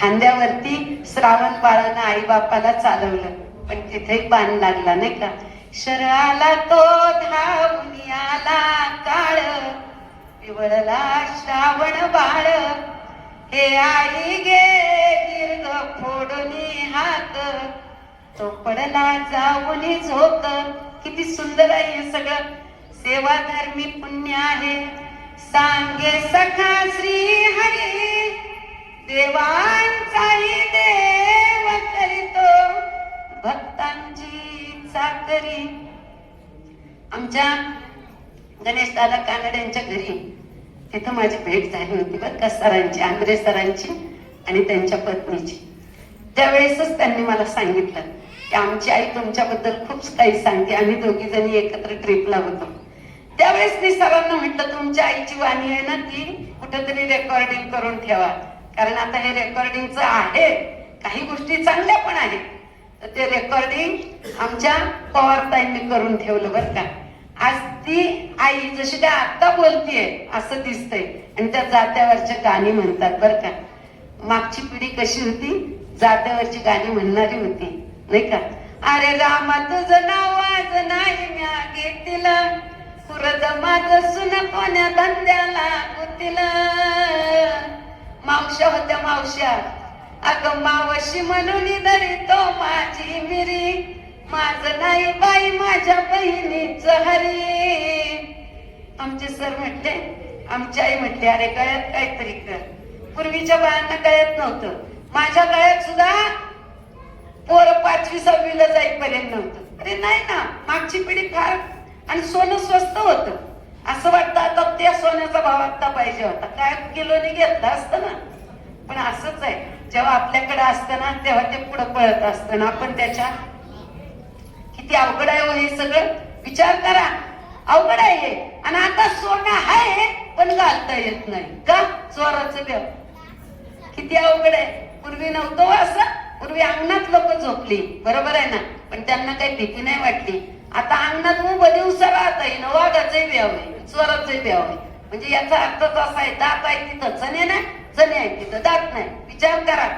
खांद्यावरती श्रावण बाळानं आई बापाला चालवलं. पण तिथे बाण लागला नाही का? शरळाला तो धावून आला काळ पिवळला श्रावण बाळ. हे आई गे दीर्घ फोडून हात तो पडला जाऊन झोप किती सुंदर आहे हे सगळं. सेवा धर्मी पुण्य आहे. सांगे सखा श्री हरी. देवांचाही देव करीतो. भक्तांची चाकरी आमच्या गणेश दादा कानडे यांच्या घरी. तिथं माझी भेट झाली होती बरं का सरांची आंध्रे सरांची आणि त्यांच्या पत्नीची. त्यावेळेसच त्यांनी मला सांगितलं की आमची आई तुमच्याबद्दल खूप काही सांगते. आम्ही दोघी जणी एकत्र ट्रिपला होतो. त्यावेळेस मी सरांना म्हटलं तुमच्या आईची वाणी आहे ना ती कुठंतरी रेकॉर्डिंग करून ठेवा. कारण आता हे रेकॉर्डिंगचं आहे. काही गोष्टी चांगल्या पण आहेत. तर ते रेकॉर्डिंग आमच्या पवारताईंनी करून ठेवलं बरं का. आज ती आई जशी काय आत्ता बोलतीये असं दिसतंय. आणि त्या जात्यावरच्या गाणी म्हणतात बरं का. मागची पिढी कशी होती? जात्यावरची गाणी म्हणणारी होती. नाही का? अरे रामा तुझं नाव आज नाही म्या तिला. पुरद माझ सुन कोण्या धंद्याला गुतील. मावश्या होत्या मावश्या. अगं मावशी म्हणून धरी तो माझी मिरी. माझ नाही बाई माझ्या बहिणीच हरी. आमचे सर म्हटले आमची आई म्हटली अरे गळ्यात काहीतरी कर. पूर्वीच्या बायांना कळत नव्हतं. माझ्या गळ्यात सुद्धा पोर पाचवी सहावीला जाईपर्यंत नव्हतं. अरे नाही ना मागची पिढी फार आणि सोनं स्वस्त होतं. असं वाटतं आता त्या सोन्याचा भाव आता पाहिजे होता. काय किलोने घेतला असतं ना? पण असंच आहे. जेव्हा आपल्याकडे असतं ना तेव्हा ते पुढं पळत असतं ना. आपण त्याच्या किती अवघड आहे हो हे सगळं? विचार करा. अवघड आहे हे. आणि आता सोनं आहे पण घालता येत नाही. का? चोराचं देव. किती अवघड आहे. पूर्वी नव्हतं हो असं. पूर्वी अंगणात लोक झोपली. बरोबर आहे ना? पण त्यांना काही भीती नाही वाटली. आता अंगणात उभं दिवसा राहता येईन वाघाचंही व्याव आहे चोराचंही व्याव आहे. म्हणजे याचा अर्थच असा आहे दात आहे तिथं चणे नाही चणे आहे तिथं दात नाही. विचार करा.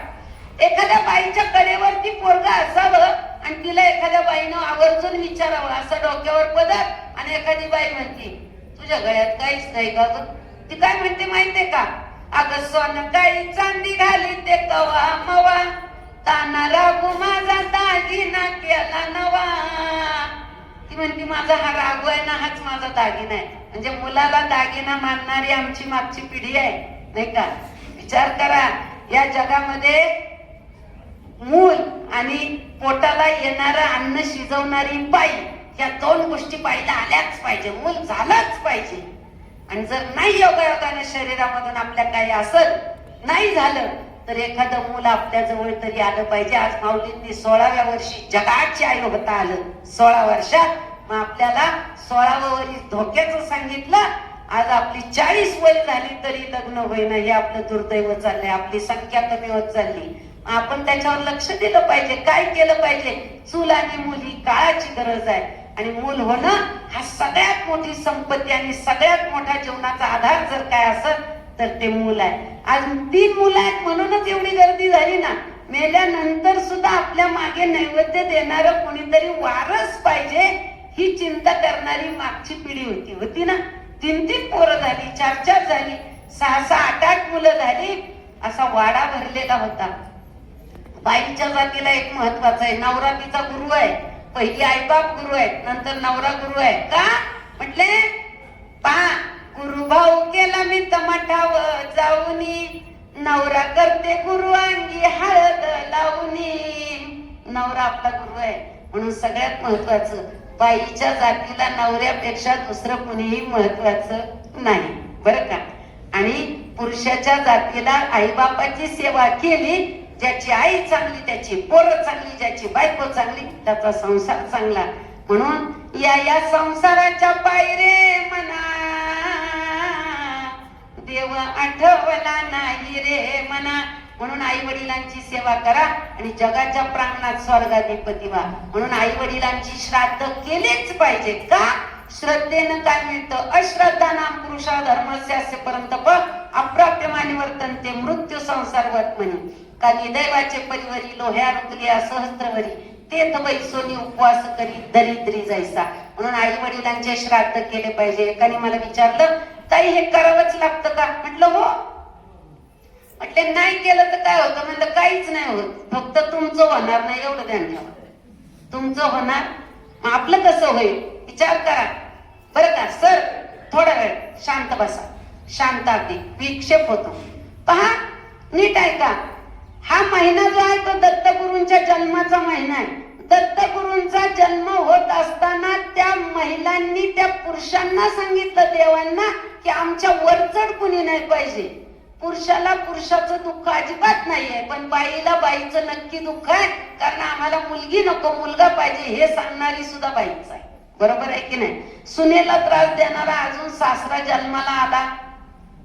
एखाद्या बाईच्या कडेवरती पोरगा असावं आणि तिला एखाद्या बाईनं आवर्जून विचारावं असं डोक्यावर पदर आणि एखादी बाई म्हणते तुझ्या गळ्यात काहीच नाही का ती काय म्हणते माहितीये का? अगं सोन काही चांदी घाली ते कवा मवा ताना लागू माझा दागिना केला नवा. ती म्हणते माझा हा रागू आहे ना हाच माझा दागिना आहे. म्हणजे मुलाला दागिना मानणारी आमची मागची पिढी आहे नाही का? विचार करा या जगामध्ये मूल आणि पोटाला येणारं अन्न शिजवणारी बाई या दोन गोष्टी पाहिल्या आल्याच पाहिजे मूल झालंच पाहिजे. आणि जर नाही योगायोगानं शरीरामधून आपल्या काही असल नाही झालं तर एखादं मूल आपल्याजवळ तरी आलं पाहिजे. आज माऊलींनी सोळाव्या वर्षी जगाची आई होता आलं. सोळा वर्षात मग आपल्याला सोळाव्या वरी धोक्याचं सांगितलं. आज आपली चाळीस वय झाली तरी लग्न होईना. हे आपलं दुर्दैव चाललंय. आपली संख्या कमी होत चालली. आपण त्याच्यावर लक्ष दिलं पाहिजे. काय केलं पाहिजे? चूल आणि मूल ही काळाची गरज आहे. आणि मूल होणं हा सगळ्यात मोठी संपत्ती आणि सगळ्यात मोठा जीवनाचा आधार जर काय असत तर ते मूल आहे. आज तीन मुलं आहेत म्हणूनच एवढी गर्दी झाली ना. मेल्यानंतर सुद्धा आपल्या मागे नैवेद्य देणार कोणीतरी वारस पाहिजे ही चिंता करणारी मागची पिढी होती. होती ना? तीन तीन पोरं झाली चार चार झाली सहा सहा आठ आठ मुलं झाली. असा वाडा भरलेला होता. बाईच्या जातीला एक महत्वाचं आहे. नवरा तिचा गुरु आहे. पहिली आईबाप गुरु आहेत. नंतर नवरा गुरु आहे. का? म्हटले पा गुरु भाऊ केला मी टमाटावर जाऊनी. नवरा करते गुरु अंगी हळद लावणी नवरा आपला गुरु आहे. म्हणून सगळ्यात महत्वाचं बाईच्या जातीला नवऱ्यापेक्षा दुसरं कुणीही महत्वाचं नाही. बरं का? आणि पुरुषाच्या जातीला आईबापाची सेवा केली ज्याची आई चांगली त्याची पोरं चांगली ज्याची बायको चांगली त्याचा संसार चांगला. म्हणून या या संसाराच्या पायरे म्हणा देव आठवला नाही रे मना. म्हणून आई वडिलांची सेवा करा आणि जगाच्या प्रांगणात स्वर्गाधिपती व्हा. म्हणून आई वडिलांची श्राद्ध केलेच पाहिजे का? श्रद्धेनं काय मिळतं? अश्रद्धा नाम पुरुषा धर्मस्य पर्यंत पण अप्राप्य मानिवर्तन ते मृत्यू संसार वर्तमनी का दैवाचे परिवरी लोह्या रुकलिया सहस्त्रवरी ते बैसोनी उपवास करी दरिद्री जायचा म्हणून आई वडिलांचे श्राद्ध केले पाहिजे. एकाने मला विचारलं ताई हे करावंच लागतं का? म्हटलं हो. म्हटले नाही केलं तर काय होतं? म्हणलं काहीच नाही होत. फक्त तुमचं होणार नाही एवढं ध्यान ठेवा. तुमचं होणार. मग आपलं कसं होईल? विचार करा. बरं का? सर थोडा वेळ. शांत बसा. शांत अगदी. विक्षेप होतो. पहा नीट ऐका. हा महिना जो आहे तो दत्तगुरूंच्या जन्माचा महिना आहे. दत्तगुरूंचा जन्म होत असताना त्या महिलांनी त्या पुरुषांना सांगितलं देवांना की आमच्या वरचढ कुणी नाही पाहिजे. पुरुषाला पुरुषाचं दुःख अजिबात नाहीये पण बाईला बाईचं नक्की दुःख आहे कारण आम्हाला मुलगी नको मुलगा पाहिजे हे सांगणारी सुद्धा बाईच आहे. बरोबर आहे की नाही? सुनेला त्रास देणारा अजून सासरा जन्माला आला.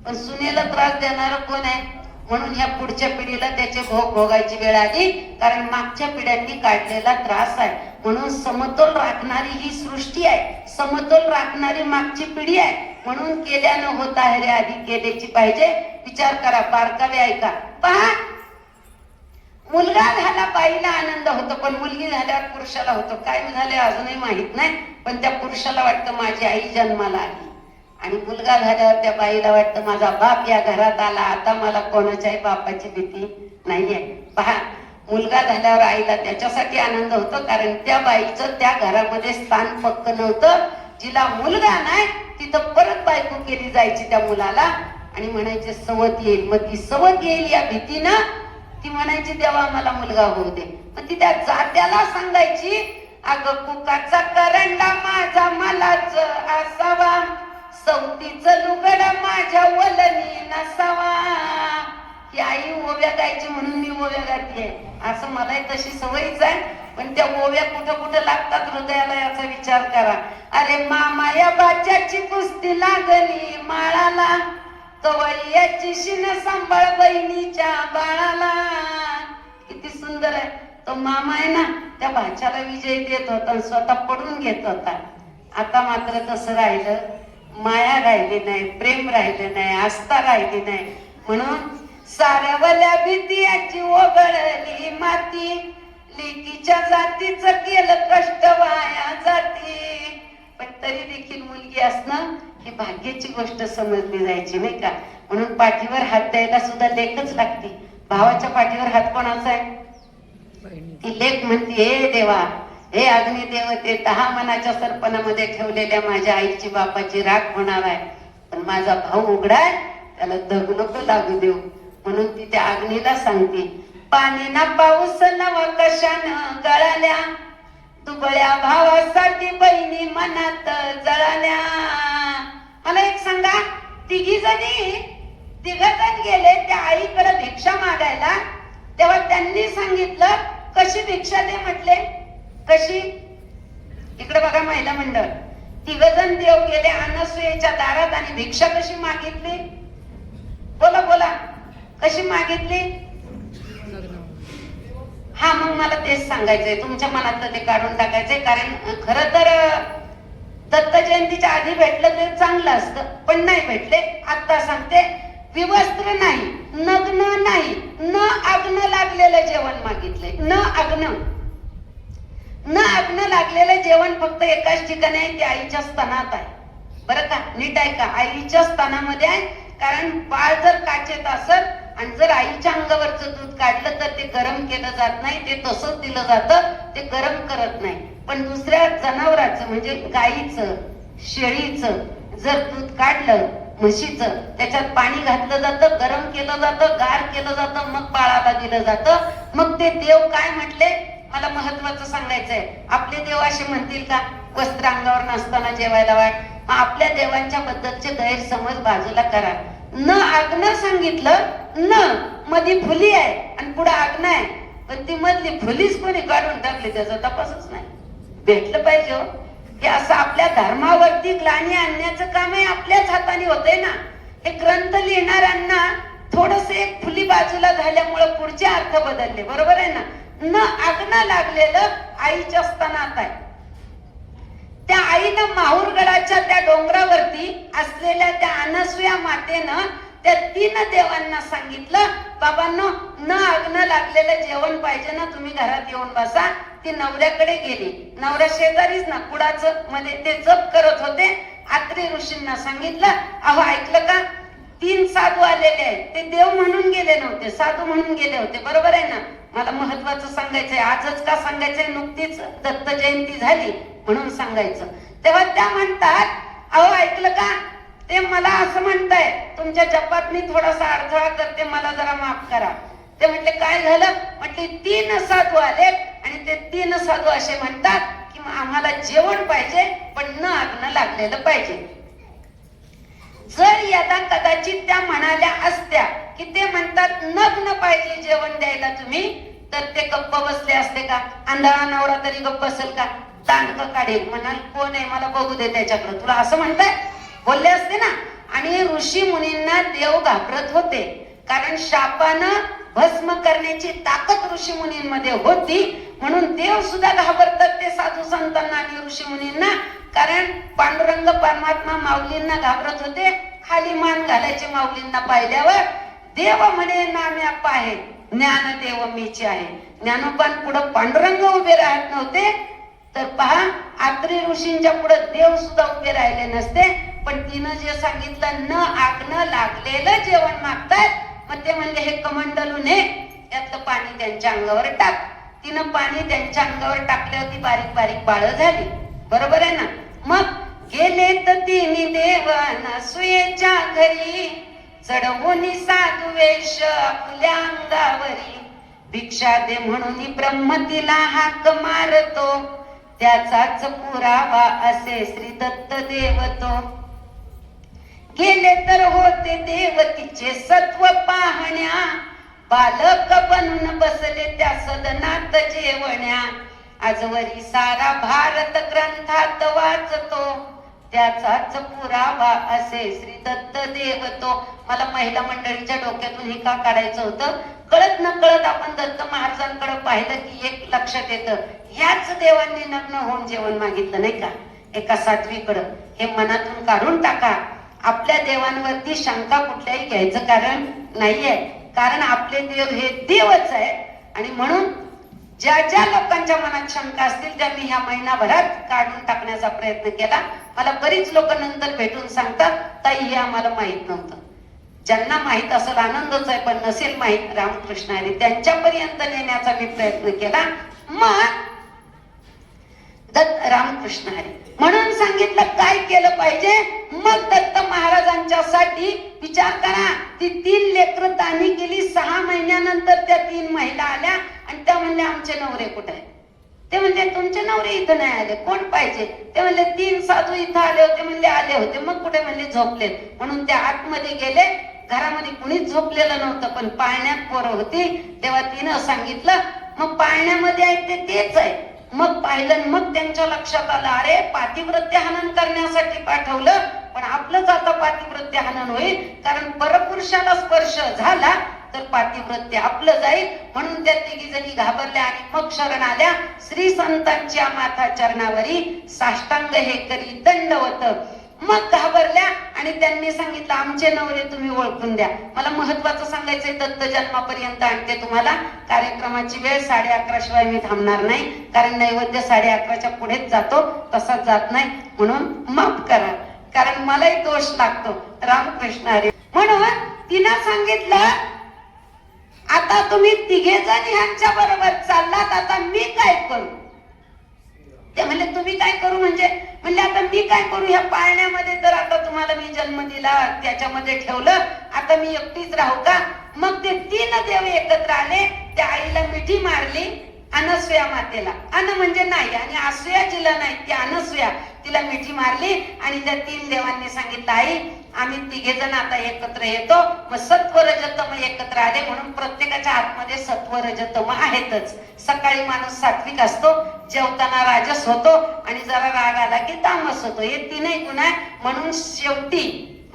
पण सुनेला त्रास देणारा कोण आहे? म्हणून ह्या पुढच्या पिढीला त्याचे भोग भोगायची वेळ आली. कारण मागच्या पिढ्यांनी काढलेला त्रास आहे. म्हणून समतोल राखणारी ही सृष्टी आहे. समतोल राखणारी मागची पिढी आहे. म्हणून केल्यानं होत आहे रे आधी केल्याची पाहिजे. विचार करा बारकावे ऐका. पहा. मुलगा झाला बाईला आनंद होतो पण मुलगी झाल्यावर पुरुषाला होतो. काय झाले अजूनही माहीत नाही. पण त्या पुरुषाला वाटतं माझी आई जन्माला आली. आणि मुलगा झाल्यावर त्या बाईला वाटतं माझा बाप या घरात आला. आता मला कोणाच्याही बापाची भीती नाहीये. पहा मुलगा झाल्यावर आईला त्याच्यासाठी आनंद होतो कारण त्या बाईचं त्या घरामध्ये स्थान पक्क नव्हतं. जिला मुलगा नाही तिथं परत बायको केली जायची त्या मुलाला. आणि म्हणायचे सवत येईल. मग ती सवत येईल या भीतीनं. ती म्हणायची तेव्हा मला मुलगा होऊ दे. मग ती त्या जात्याला सांगायची अगं कुकाचा करंडा माझा मलाच असावा. सवतीच लुगड माझ्या वलनी नसावा. ही आई ओव्या गायची म्हणून मी ओव्या गातीये असं मलाही तशी सवयीच आहे. पण त्या ओव्या कुठं कुठं लागतात हृदयाला याचा विचार करा. अरे मामा या बाच्याची कुस्ती लागली माळाला. कवळ्याची शिन सांभाळ बहिणीच्या बाळाला. किती सुंदर आहे. तो मामा आहे ना त्या भाच्याला विजय देत होता आणि स्वतः पडून घेत होता. आता मात्र तसं राहिलं. माया राहिली नाही प्रेम राहिलं नाही आस्था राहिली नाही. म्हणून साऱ्यावल्या भीती याची ओघळली माती. लेकीच्या जातीचं केलं कष्ट वाया जाती. पण तरी देखील मुलगी असणं ही भाग्याची गोष्ट समजली जायची नाही का? म्हणून पाठीवर हात द्यायला सुद्धा लेखच लागते. भावाच्या पाठीवर हात कोणाचा आहे? ती लेख म्हणते हे देवा हे अग्नी देवते दहा मनाच्या सरपणामध्ये ठेवलेल्या माझ्या आईची बापाची राख होणार आहे. पण माझा भाऊ उघडाय त्याला दग नको लागू देऊ. म्हणून ती त्या अग्नीला सांगते पाणी ना पाऊस नवा कशानं गळाल्या? दुबळ्या भावासाठी बहिणी मनात जळाल्या. मला एक सांगा तिघी जणी तिघ जण गेले त्या आईकडे भिक्षा मागायला? तेव्हा त्यांनी सांगितलं कशी भिक्षा दे? म्हटले कशी? इकडे बघा महिला मंडळ. तिघजण देव गेले अनसुयेच्या दारात आणि भिक्षा कशी मागितली? बोला बोला. कशी मागितली? हा मग मला तेच सांगायचंय. तुमच्या मनातलं ते काढून टाकायचंय. कारण खर तर दत्त जयंतीच्या आधी भेटलं तर चांगलं असतं. पण नाही भेटले. आता सांगते विवस्त्र नाही नग्न नाही न आग्न लागलेलं जेवण मागितले न आग्न. न अग्न लागलेलं जेवण फक्त एकाच ठिकाणी आहे ते आईच्या स्तनात आहे. बरं का? नीट आहे का? आईच्या स्तनामध्ये आहे. कारण बाळ जर काचेत असत आणि जर आईच्या अंगावरचं दूध काढलं तर ते गरम केलं जात नाही ते तसंच दिलं जातं ते गरम करत नाही. पण दुसऱ्या जनावराचं म्हणजे गाईचं शेळीचं जर दूध काढलं म्हशीचं त्याच्यात पाणी घातलं जातं गरम केलं जातं गार केलं जातं मग बाळाला दिलं जातं. मग ते देव काय म्हटले? मला महत्वाचं सांगायचंय. आपले देव असे म्हणतील का? वस्त्र अंगावर नसताना जेवायला वाट आपल्या देवांच्या बद्दलचे गैरसमज बाजूला करा. न आग्न सांगितलं न. मधी फुली आहे आणि पुढे आग्न आहे. पण ती मधली फुलीच कोणी काढून टाकली त्याचा तपासच नाही. भेटलं पाहिजे हो. हे असं आपल्या धर्मावरती ग्लानी आणण्याचं काम आहे आपल्याच हाताने होते ना. हे ग्रंथ लिहिणाऱ्यांना थोडस एक फुली बाजूला झाल्यामुळे पुढचे अर्थ बदलले. बरोबर आहे ना? न अग्न लागलेलं आईच्या स्तनात आहे. त्या आईनं माहूरगडाच्या त्या डोंगरावरती असलेल्या त्या अनसुया मातेनं त्या तीन देवांना सांगितलं बाबांनो न अग्न लागलेलं जेवण पाहिजे ना तुम्ही घरात येऊन बसा. ती नवऱ्याकडे गेली. नवऱ्या शेजारीच ना कुडाचं मध्ये ते जप करत होते. आत्री ऋषींना सांगितलं अहो ऐकलं का? तीन साधू आलेले आहेत. ते देव म्हणून गेले नव्हते साधू म्हणून गेले होते. बरोबर आहे ना? मला महत्वाचं सांगायचंय आजच का सांगायचंय? नुकतीच दत्त जयंती झाली म्हणून सांगायचं. तेव्हा त्या म्हणतात अहो ऐकलं का? ते मला असं म्हणताय तुमच्या जपात मी थोडासा अडथळा करते मला जरा माफ करा. ते म्हटले काय झालं? म्हटले तीन साधू आले आणि ते तीन साधू असे म्हणतात की आम्हाला जेवण पाहिजे पण न अग्न लागलेलं पाहिजे. जर यदा कदाचित त्या म्हणाल्या असत्या की ते म्हणतात नग्न पाहिजे जेवण द्यायला तुम्ही तर ते गप्प बसले असते का? आंधळा नवरा तरी गप्प बसेल का? दांडक काढेल. म्हणाल कोण आहे? मला बघू दे त्याच्याकडे. तुला असं म्हणताय? बोलले असते ना? आणि ऋषी मुनींना देव घाबरत होते. कारण शापानं भस्म करण्याची ताकद ऋषी मुनींमध्ये होती. म्हणून देव सुद्धा घाबरतात ते साधू संतांना आणि ऋषी मुनींना कारण पांडुरंग परमात्मा माऊलींना घाबरत होते. खाली मान घालायचे माऊलींना पाहिल्यावर देव म्हणे नाम्याप आहे. ज्ञान देव मीचे आहे. ज्ञानोपान पुढं पांडुरंग उभे राहत नव्हते. तर पहा आत्री ऋषींच्या पुढे देव सुद्धा उभे राहिले नसते. पण तिनं जे सांगितलं न आग्न लागलेलं जेवण मागतात मग ते म्हणले हे कमंडलू ने यातलं पाणी त्यांच्या अंगावर टाक. तिनं पाणी त्यांच्या अंगावर टाकल्यावर ती बारीक बारीक बाळ झाली. बरोबर आहे ना? मग गेले तर तिने देवाना सुयेच्या घरी चढवून साधू वेश आपल्या अंगावरी. भिक्षा दे म्हणून ब्रह्म तिला हाक मारतो. त्याचाच पुरावा असे श्री दत्त देवतो. गेले तर होते देवतीचे सत्व पाहण्या. बालक बनून बसले त्या सदनात जेवण्या. आजवरी सारा भारत ग्रंथात वाचतो. त्याचाच पुरावा असे श्री दत्त देवतो मला महिला मंडळीच्या डोक्यातून हे का काढायचं होतं? कळत न कळत आपण दत्त महाराजांकडे पाहिलं की एक लक्षात येतं ह्याच देवांनी नग्न होऊन जेवण मागितलं नाही का? एका सातवीकडं हे मनातून काढून टाका. आपल्या देवांवरती शंका कुठल्याही घ्यायचं कारण नाहीये. कारण आपले देव हे देवच आहे आणि म्हणून ज्या ज्या लोकांच्या मनात शंका असतील त्यांनी ह्या महिनाभरात काढून टाकण्याचा प्रयत्न केला. मला बरीच लोक नंतर भेटून सांगतात ताई हे आम्हाला माहीत नव्हतं. ज्यांना माहीत असेल आनंदच आहे पण नसेल माहीत रामकृष्ण त्यांच्यापर्यंत नेण्याचा मी प्रयत्न केला. मग दत्त रामकृष्ण हरी म्हणून सांगितलं काय केलं पाहिजे? मग दत्त महाराजांच्या साठी विचार करा. ती तीन लेकर दानी गेली. सहा महिन्यानंतर त्या तीन महिला आल्या आणि त्या म्हणल्या आमचे नवरे कुठे? ते म्हणले तुमचे नवरे इथं नाही आले. कोण पाहिजे? ते म्हणले तीन साधू इथं आले होते. म्हणले आले होते. मग कुठे म्हणले झोपले म्हणून त्या आतमध्ये गेले. घरामध्ये कुणीच झोपलेलं नव्हतं पण पाळण्यात पोरं होती. तेव्हा तिनं सांगितलं मग पाळण्यामध्ये आहे ते तेच आहे. मग पाहिलं मग त्यांच्या लक्षात आलं अरे पातिव्रत्य हनन करण्यासाठी पाठवलं पण आपलंच आता पातिव्रत्य हनन होईल कारण परपुरुषाला स्पर्श झाला तर पातिव्रत्य आपलं जाईल. म्हणून त्या तिघी जणी घाबरल्या आणि मग शरण आल्या. श्री संतांच्या माथा चरणावरी साष्टांग हे करी दंडवत. मग घाबरल्या आणि त्यांनी सांगितलं आमचे नवरे तुम्ही ओळखून द्या. मला महत्वाचं सांगायचंय दत्त जन्मापर्यंत आणते तुम्हाला. कार्यक्रमाची वेळ साडे अकरा शिवाय मी थांबणार नाही. कारण नैवेद्य साडे अकराच्या पुढेच जातो तसाच जात नाही. म्हणून माफ करा. कारण मलाही दोष लागतो. रामकृष्ण हरे. म्हणून तिनं सांगितलं आता तुम्ही तिघे जण ह्यांच्या बरोबर चाललात. आता मी काय करू? ते म्हणले तुम्ही काय करू म्हणजे? म्हणले आता मी काय करू? ह्या पाळण्यामध्ये तर आता तुम्हाला मी जन्म दिला त्याच्यामध्ये ठेवलं. आता मी एकटीच राहू का? मग ते तीन देव एकत्र आले त्या आईला मिठी मारली अनसुया मातेला. अन म्हणजे नाही आणि असूया जिला नाही ती अनसुया. तिला मिठी मारली आणि त्या तीन देवांनी सांगितलं आई आम्ही तिघे जण आता एकत्र येतो. मग सत्व रजतम एकत्र आले म्हणून प्रत्येकाच्या आतमध्ये सत्व रजतम आहेतच. सकाळी माणूस सात्विक असतो जेवताना राजस होतो आणि जरा राग आला की तामस होतो. हे तीनही गुण आहे म्हणून शेवटी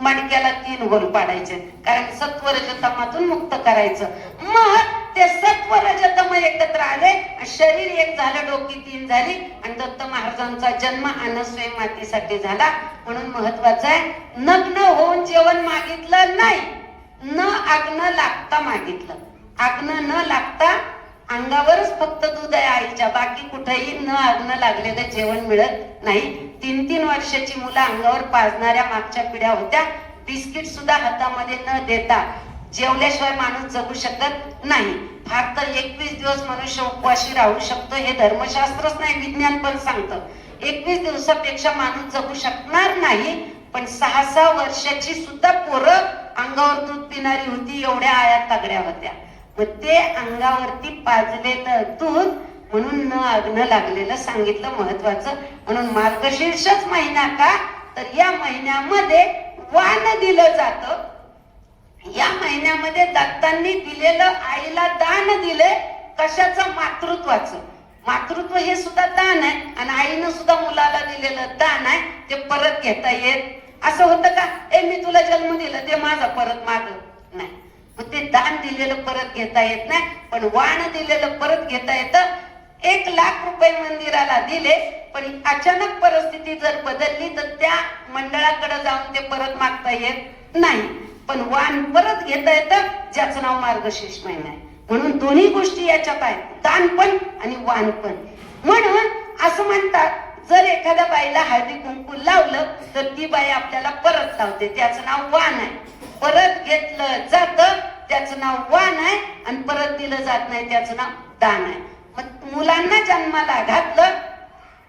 मडक्याला तीन गोल पाडायचे. कारण सत्व रजतमातून मुक्त करायचं. मग ते सत्व रजतम एकत्र आले शरीर एक झालं डोकी तीन झाली आणि दत्त महाराजांचा जन्म अनस्वय मातीसाठी झाला. म्हणून महत्वाचं आहे नग्न होऊन जेवण मागितलं नाही न आग्न लागता मागितलं. आग्न न लागता अंगावरच फक्त दूध आहे आईच्या बाकी कुठेही न आग्न लागलेलं जेवण मिळत नाही. तीन तीन वर्षाची मुलं अंगावर पाजणाऱ्या मागच्या पिढ्या होत्या. बिस्किट सुद्धा हातामध्ये न देता जेवल्याशिवाय माणूस जगू शकत नाही. फार तर एकवीस दिवस मनुष्य उपवाशी राहू शकतो हे धर्मशास्त्रच नाही विज्ञान पण सांगतं. एकवीस दिवसापेक्षा माणूस जगू शकणार नाही पण सहा सहा वर्षाची सुद्धा पोरं अंगावर दूध पिणारी होती एवढ्या आया तगड्या होत्या. मग ते अंगावरती पाजलेलं दूध म्हणून न अग्न लागलेलं सांगितलं महत्वाचं म्हणून मार्गशीर्षच महिना का? तर या महिन्यामध्ये वान दिलं जातं. या महिन्यामध्ये दत्तांनी दिलेलं आईला दान दिले कशाचं? मातृत्वाचं. मातृत्व हे सुद्धा दान आहे आणि आईनं सुद्धा मुलाला दिलेलं दान आहे ते परत घेता येत. असं होतं का? ए मी तुला जन्म दिला ते माझा परत माग नाही. मग ते दान दिलेलं परत घेता येत नाही पण वाण दिलेलं परत घेता येतं. एक लाख रुपये मंदिराला दिले पण अचानक परिस्थिती जर बदलली तर त्या मंडळाकडे जाऊन ते परत मागता येत नाही. पण वाण परत घेता येतं ज्याचं नाव मार्गशीर्ष महिना आहे. म्हणून दोन्ही गोष्टी याच्यात आहेत. दान पण आणि वाण पण. म्हणून असं म्हणतात जर एखाद्या बाईला हळदी कुंकू लावलं तर ती बाई आपल्याला परत लावते. त्याचं नाव वाण आहे. परत घेतलं जातं त्याचं नाव वाण आहे आणि परत दिलं जात नाही त्याचं नाव दान आहे. मग मुलांना जन्माला घातलं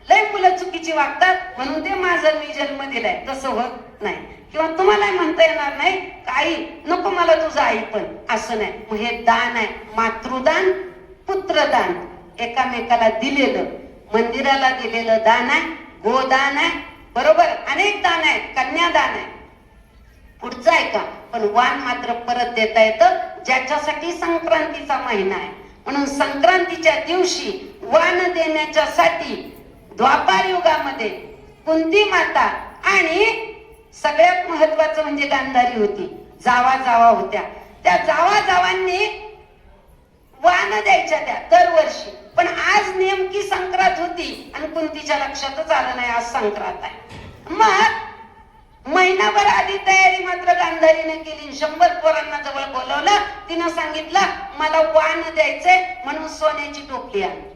लय मुलं चुकीची वागतात म्हणून ते माझं मी जन्म दिलाय. तसं होत नाही. किंवा तुम्हाला म्हणता येणार नाही आई नको मला तुझं आई पण. असं नाही. मग हे दान आहे. मातृदान पुत्रदान. एकामेकाला दिलेलं. मंदिराला दिलेलं दान आहे. गोदान आहे. बरोबर? अनेक दान आहे कन्यादान आहे. पुढचं आहे का? पण वाण मात्र परत देता येतं. ज्याच्यासाठी संक्रांतीचा महिना आहे. म्हणून संक्रांतीच्या दिवशी वाण देण्याच्यासाठी द्वापार युगामध्ये कुंती माता आणि सगळ्यात महत्वाचं म्हणजे गांधारी होती. जावा जावा होत्या. त्या जावा जावांनी वाण द्यायच्या त्या दरवर्षी. पण आज नेमकी संक्रांत होती आणि कुंतीच्या लक्षातच आलं नाही आज संक्रांत आहे. मग महिनाभर आधी तयारी मात्र गांधारीने केली. शंभर पोरांना जवळ बोलवलं. तिनं सांगितलं मला वाण द्यायचंय म्हणून सोन्याची टोपली आणली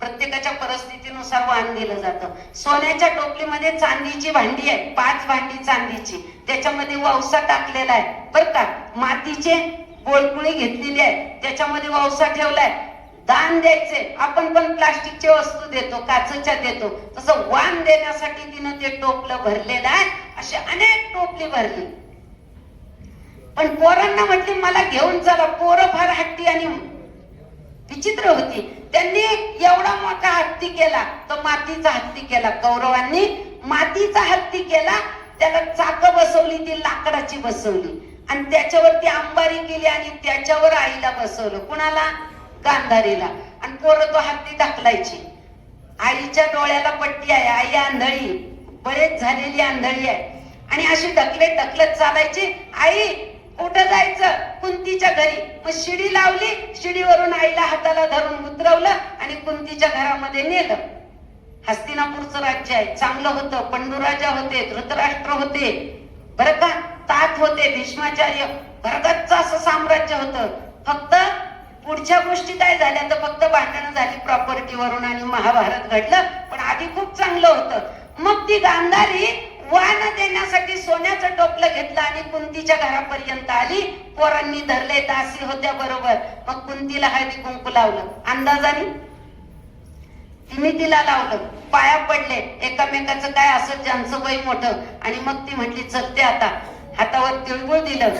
प्रत्येकाच्या परिस्थितीनुसार वाण दिलं जातं. सोन्याच्या टोपलीमध्ये चांदीची भांडी आहे पाच भांडी चांदीची. त्याच्यामध्ये वावसा टाकलेला आहे. बरं का? मातीचे गोळकुळी घेतलेली आहे त्याच्यामध्ये वावसा ठेवलाय. दान द्यायचे आपण पण प्लास्टिकचे वस्तू देतो काचच्या देतो. तसं वाण देण्यासाठी तिनं ते टोपलं भरलेलं आहे. असे अनेक टोपली भरली. पण पोरांना म्हटली मला घेऊन चला. पोरं फार हट्टी आणि विचित्र होती. त्यांनी एवढा मोठा हत्ती केला तो मातीचा हत्ती केला कौरवांनी मातीचा हत्ती केला त्याला चाक बसवली ती लाकडाची बसवली. आणि त्याच्यावरती अंबारी केली आणि त्याच्यावर आईला बसवलं. कुणाला? गांधारीला. आणि पोरं तो हत्ती ढकलायची. आईच्या डोळ्याला पट्टी आहे. आई आंधळी. बरेच झालेली आंधळी आहे. आणि अशी ढकले ढकलत चालायची. आई कुठं जायचं? कुंतीच्या घरी. मग शिडी लावली शिडीवरून आईला हाताला धरून उतरवलं आणि कुंतीच्या घरामध्ये नेलं. हस्तिनापूरचं राज्य आहे. चांगलं होतं. पंडुराजा होते धृतराष्ट्र होते. बरं का? तात होते भीष्माचार्य. भरगतचं असं साम्राज्य होतं. फक्त पुढच्या गोष्टी काय झाल्या तर फक्त भांडणं झाली प्रॉपर्टीवरून आणि महाभारत घडलं पण आधी खूप चांगलं होतं. मग ती गांधारी वाण देण्यासाठी सोन्याचं टोपलं घेतलं आणि कुंतीच्या घरापर्यंत आली. पोरांनी धरले दासी होत्या बरोबर. मग कुंतीला हळदी कुंकू लावलं. अंदाजाने? तिने तिला लावलं. पाया पडले. एकामेकाचं काय असं ज्यांचं वय मोठं. आणि मग ती म्हटली चलते आता. हातावर तिळगुळ दिलं.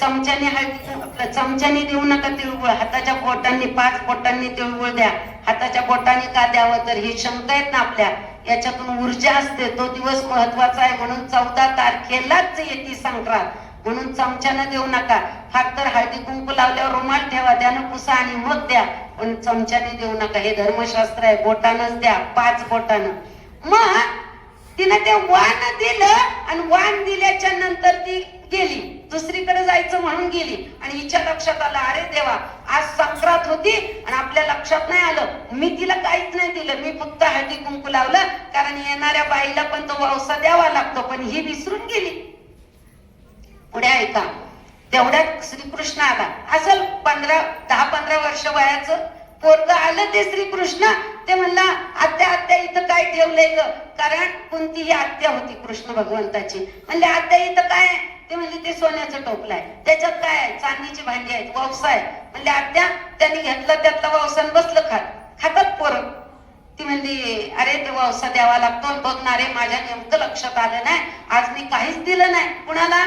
चमच्याने हळदी चमच्याने देऊ नका तिळगुळ. हाताच्या बोटांनी पाच बोटांनी तिळगुळ द्या. हाताच्या बोटांनी का द्यावं? तर ही शंका आहेत ना आपल्या. याच्यातून ऊर्जा असते. तो दिवस महत्त्वाचा आहे. म्हणून चौदा तारखेलाच येते संक्रांत. म्हणून चमच्यानं देऊ नका. हात तर हळदी कुंकू लावल्यावर रुमाल ठेवा. त्यानं पुसा आणि मग द्या. पण चमच्याने देऊ नका. हे धर्मशास्त्र आहे. बोटानच द्या. पाच बोटानं. मग तिनं ते वाण दिलं आणि वाण दिल्याच्या नंतर ती गेली. दुसरीकडे जायचं म्हणून गेली. आणि हिच्या लक्षात आलं अरे देवा आज संक्रांत होती आणि आपल्या लक्षात नाही आलं. मी तिला काहीच नाही दिलं. मी फक्त हळदी कुंकू लावलं. कारण येणाऱ्या बाईला पण तो वावसा द्यावा लागतो पण ही विसरून गेली. पुढे ऐका. तेवढ्यात श्रीकृष्ण आला. असल पंधरा दहा पंधरा वर्ष वयाचं पोरग आलं ते श्रीकृष्ण. ते म्हणला आत्या आत्या इथं काय ठेवलंय ग? कारण कोणती ही आत्या होती कृष्ण भगवंताची. म्हणले आत्या इथं काय ते म्हणजे ते सोन्याचं टोपलं आहे. त्याच्यात काय आहे? चांदीची भांडी आहेत वावसा आहे. म्हणले आत्या त्यांनी घेतलं त्यातलं वावसान बसलं खात. खातात पोरं. ती म्हणली अरे ते वावसा द्यावा लागतो बघ ना रे माझ्या नेमकं लक्षात आलं नाही. आज मी काहीच दिलं नाही. कुणाला?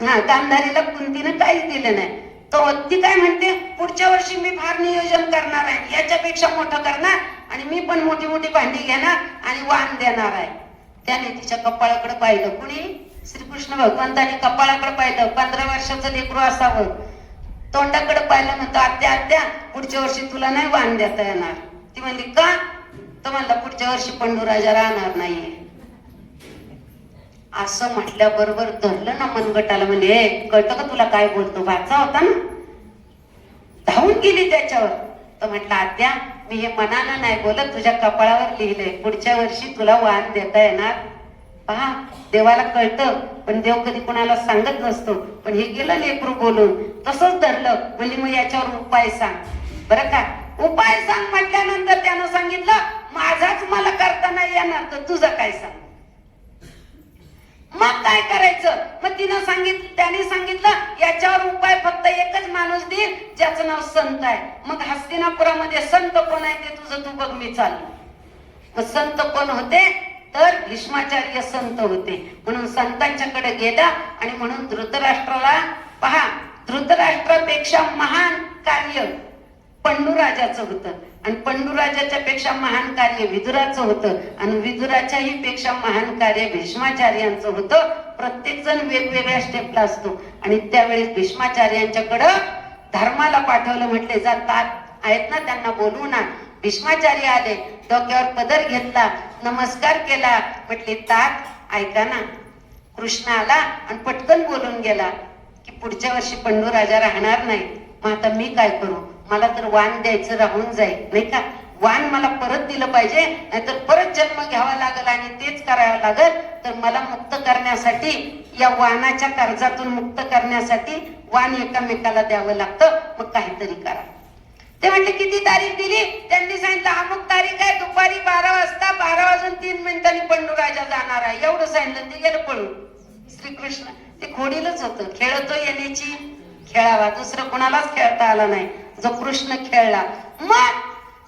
हा कामधारीला कुंतीनं काहीच दिलं नाही. तो ती काय म्हणते? पुढच्या वर्षी मी फार नियोजन करणार आहे. याच्यापेक्षा मोठं करणार आणि मी पण मोठी मोठी भांडी घेणार आणि वाण देणार आहे. त्याने तिच्या कपाळाकडे पाहिलं. कुणी? श्रीकृष्ण भगवंताने कपाळाकडे पाहिलं. पंधरा वर्षाचं लेकरू असावं. तोंडाकडे पाहिलं म्हणतो आत्या आत्या पुढच्या वर्षी तुला नाही वाण देता येणार. ती म्हणली का? तो म्हणला पुढच्या वर्षी पंडूराजा राहणार नाहीये. असं म्हटल्याबरोबर धरलं ना मनगटाला म्हणजे कळतं का तुला काय बोलतो? वाचा होता ना. धावून गेली त्याच्यावर. तर म्हटलं आत्या मी हे मनानं नाही बोलत तुझ्या कपाळावर लिहिलंय. पुढच्या वर्षी तुला वाहन देता येणार? पहा देवाला कळतं पण देव कधी कोणाला सांगत नसतो. पण हे गेलं लेकरू बोलून. तसंच धरलं. म्हणजे मग याच्यावर उपाय सांग. बरं का? उपाय सांग म्हटल्यानंतर त्यानं सांगितलं माझाच मला करता नाही येणार तर तुझं काय सांग? मग काय करायचं? मग तिनं सांगितलं त्याने सांगितलं याच्यावर उपाय फक्त एकच माणूस देईल ज्याचं नाव संत आहे. मग हस्तिनापुरामध्ये संत कोण आहे ते तुझं तू बघ मी चाललो मग संत कोण होते? तर भीष्माचार्य संत होते. म्हणून संतांच्याकडे गेला आणि म्हणून धृतराष्ट्राला पहा धृतराष्ट्रापेक्षा महान कार्य पंडूराजाचं होतं. आणि पंडुराजाच्या पेक्षा महान कार्य विदुराचं होतं. आणि विदुराच्याही पेक्षा महान कार्य भीष्माचार्यांचं होतं. प्रत्येक जण वेगवेगळ्या स्टेपला असतो. आणि त्यावेळेस भीष्माचार्यांच्याकडं धर्माला पाठवलं म्हटले जातात आहेत ना त्यांना बोलवू ना. भीष्माचार्य आले. डोक्यावर पदर घेतला. नमस्कार केला. म्हटले तात ऐका ना. कृष्ण आला आणि पटकन बोलून गेला की पुढच्या वर्षी पंडू राजा राहणार नाही. मग आता मी काय करू? मला तर वाण द्यायचं राहून जाईल नाही का? वाण मला परत दिलं पाहिजे नाहीतर परत जन्म घ्यावा लागेल आणि तेच करावं लागेल. तर मला मुक्त करण्यासाठी या वाणाच्या कर्जातून मुक्त करण्यासाठी वाण एकामेकाला द्यावं लागतं. मग काहीतरी करा. ते म्हटले किती तारीख दिली? त्यांनी सांगितलं अमुक तारीख आहे दुपारी बारा वाजता बारा वाजून तीन मिनिटांनी पंडूराजा जाणार आहे. एवढं सांगितलं ते गेलं पळून. श्रीकृष्ण ते खोडीलच होतं. खेळतो येण्याची खेळावा दुसरं कोणालाच खेळता आला नाही. जो कृष्ण खेळला. मग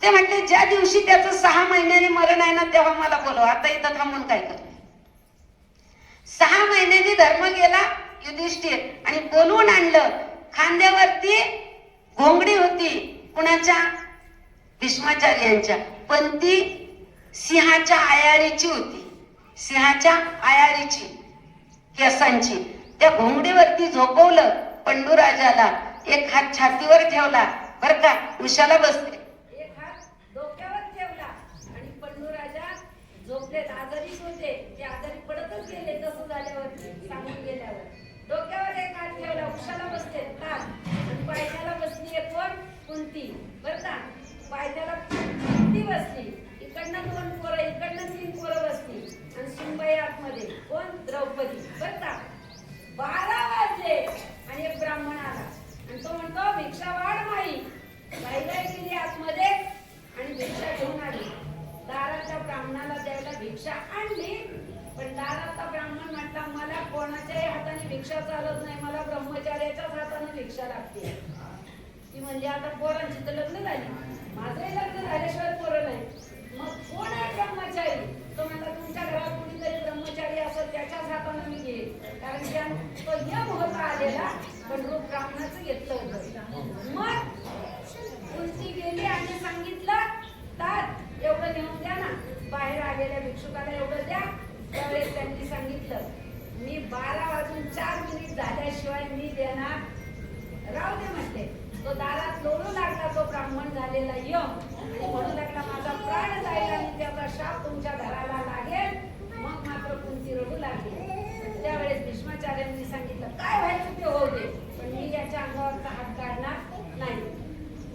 ते म्हटले ज्या दिवशी त्याचं सहा महिन्याने मरण आहे ना तेव्हा मला बोलव. आता इथं थांबून काय कर? सहा महिन्यांनी धर्म गेला युधिष्ठिर. आणि बोलवून आणलं. खांद्यावरती घोंगडी होती. कुणाच्या? भीष्माचार्यांच्या. पण ती सिंहाच्या आयाळीची होती. सिंहाच्या आयाळीची केसांची. त्या घोंगडीवरती झोपवलं पंडूराजाला. एक हात छातीवर ठेवला. बर का उशाला बसते. डोक्यावर ठेवला आणि राजा झोपले आजारीच होते. ते आजारी पडतच गेले झाल्यावर सांगून गेल्यावर. एक हात ठेवला उशाला बसले ताक आणि पायथ्याला बसली एक कोण? कुंती. बरं का? पायथ्याला कुंती बसली. इकडनं दोन पोरं इकडनं तीन पोरं बसली. आणि सुनबाई आतमध्ये. कोण? द्रौपदी. बरं का? बारा वाजले. आणि एक ब्राह्मण आला आणि तो म्हणतो भिक्षा वाढ माई बाई काय गेली आतमध्ये आणि भिक्षा घेऊन आली दाराच्या ब्राह्मणाला द्यायला भिक्षा आणली पण दाराचा ब्राह्मण म्हटला मला कोणाच्याही हाताने भिक्षा चालत नाही मला ब्रह्मचार्याच्याच परीक्षा लागते. ती म्हणजे आता पोरांची तर लग्न झाली. माझंही लग्न झाल्याशिवाय पोरं नाही. मग कोण आहे ब्रह्मचारी? तो म्हणला तुमच्या घरात कुणीतरी ब्रह्मचारी असं त्याच्याच हातानं मी घेईन. कारण त्या तो यम होता आलेला पण रूप ब्राह्मणाचं घेतलं होतं. मग कुंती गेली आणि सांगितलं तात एवढं नेऊन द्या ना. बाहेर आलेल्या भिक्षुकाला एवढं द्या. त्यावेळेस त्यांनी सांगितलं मी बारा वाजून चार मिनिट झाल्याशिवाय मी देणार राहू दे म्हणते तो दारात लोळू लागला तो ब्राह्मण झालेला यम. म्हणू लागला माझा प्राण जायला आणि त्याचा शाप तुमच्या घराला लागेल. मग मात्र कुंती रडू लागली. त्यावेळेस भीष्माचार्यांनी सांगितलं काय व्हायचं ते होऊ दे पण मी याच्या अंगावरचा हात काढणार नाही.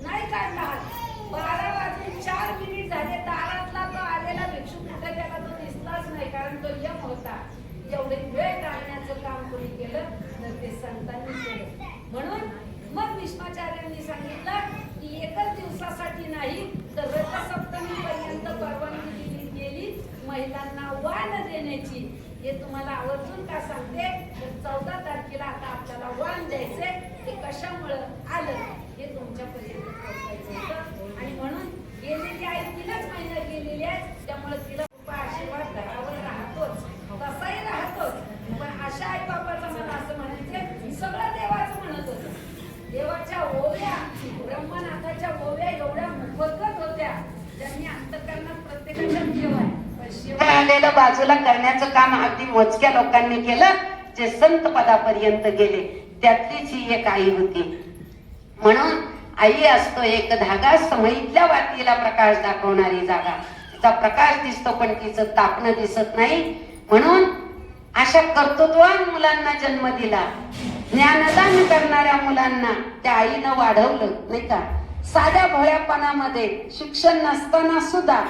नाही काढला हात बारा वाजून चार मिनिट झाले दारातला तो आलेला भिक्षुक होता त्याला तो दिसलाच नाही कारण तो यम होता. एवढे वेळ टाळण्याचं काम कोणी केलं तर ते संतांनी भीष्माचार्यांनी सांगितलं की एकच दिवसासाठी नाही तर रथसप्तमी पर्यंत परवानगी दिली गेली महिलांना वाण देण्याची. हे तुम्हाला आवर्जून का सांगते? तर चौदा तारखेला आता आपल्याला वाण द्यायचे ते कशामुळं आलं? हे तुमच्यापर्यंत पोहोचायचं होतं. आणि म्हणून गेलेली आहे तिलाच महिन्यात गेलेली आहे त्यामुळे तिला कृपा आशीर्वाद घरावर राहतोच तसाही राहतोच पण अशा आई बापाचं मला असं म्हणायचे सगळं देवाचं म्हणत होतं देवाच्या ओव्या ब्रह्मनाथाच्या ओव्या एवढ्या मुखगत होत्या त्यांनी अंतकरणात प्रत्येकाच्या देव आहे पण शिवाय आलेलं बाजूला करण्याचं काम अगदी मोजक्या लोकांनी केलं जे संत पदापर्यंत गेले. त्यातलीच ही एक आई होती. म्हणून आई असतो एक धागा समईतल्या वातीला प्रकाश दाखवणारी जागा. तिचा प्रकाश दिसतो पण तिचं तापणं दिसत नाही. म्हणून अशा कर्तृत्वान मुलांना जन्म दिला. ज्ञानदान करणाऱ्या मुलांना त्या आईनं वाढवलं नाही का? साध्या भोळ्यापणामध्ये शिक्षण नसताना सुद्धा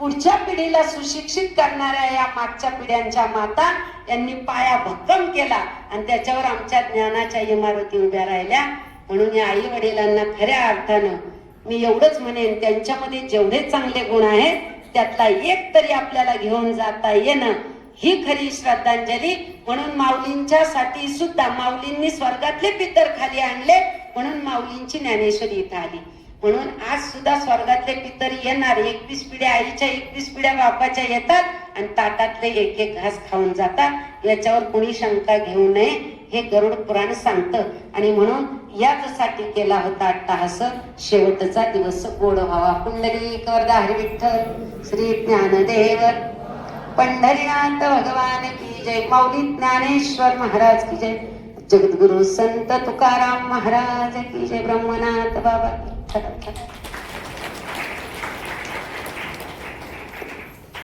पुढच्या पिढीला सुशिक्षित करणाऱ्या या मागच्या पिढ्यांच्या माता यांनी पाया भक्कम केला आणि त्याच्यावर आमच्या ज्ञानाच्या इमारती उभ्या राहिल्या. म्हणून या आई वडिलांना खऱ्या अर्थानं मी एवढंच म्हणेन त्यांच्यामध्ये जेवढे चांगले गुण आहेत त्यातला एक तरी आपल्याला घेऊन जाता येणं. ही खरी श्रद्धांजली. म्हणून माऊलींच्या साठी सुद्धा माऊलींनी स्वर्गातले पितर खाली आणले. म्हणून माऊलींची ज्ञानेश्वरी इथं आली. म्हणून आज सुद्धा स्वर्गातले पितर येणार. एकवीस पिढ्या आईच्या एकवीस पिढ्या बापाच्या येतात आणि ताटातले एक एक घास खाऊन जातात. याच्यावर कोणी शंका घेऊ नये हे गरुड पुराण सांगतं. आणि म्हणून याचसाठी केला होता अट्टाहास शेवटचा दिवस गोड व्हावा. पुंडरी करदा हरी विठ्ठल श्री ज्ञानदेव. पंढरीनाथ भगवान की जय. माऊली ज्ञानेश्वर महाराज की जय. जगद्गुरु संत तुकाराम महाराज की जय. ब्रह्मनाथ बाबा की I don't.